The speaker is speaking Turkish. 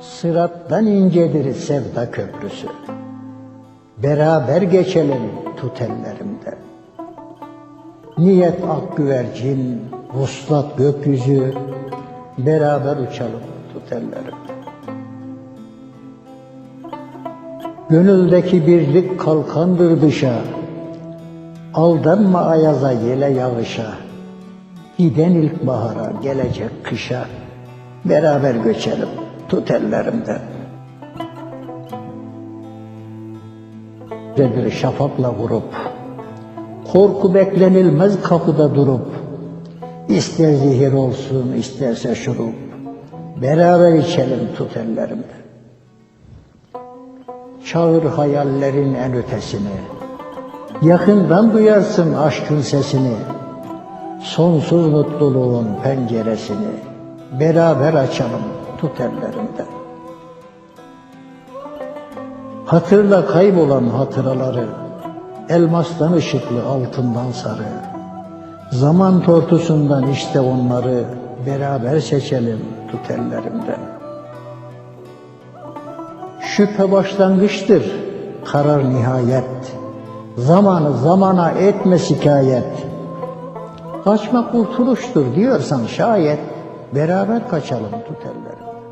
Sırattan incedir sevda köprüsü. Beraber geçelim tut ellerimden. Niyet ak güvercin, vuslat gökyüzü, beraber uçalım tut ellerimden. Gönüldeki birlik kalkandır dışa, aldanma ayaza yele yağışa, giden ilk bahara gelecek kışa, beraber göçelim tut ellerimden. Gecedir şafakla vurup, korku beklenilmez kapıda durup, ister zehir olsun isterse şurup, beraber içelim tut ellerimden. Çağır hayallerin en ötesini, yakından duyarsın aşkın sesini, sonsuz mutluluğun penceresini, beraber açalım tut ellerimden. Hatırla kaybolan hatıraları, elmastan ışıklı altından sarı. Zaman tortusundan işte onları beraber seçelim tut ellerimden. Şüphe başlangıçtır, karar nihayet. Zamanı zamana etme şikayet. Kaçma kurtuluştur diyorsan şayet Beraber kaçalım tut ellerimden.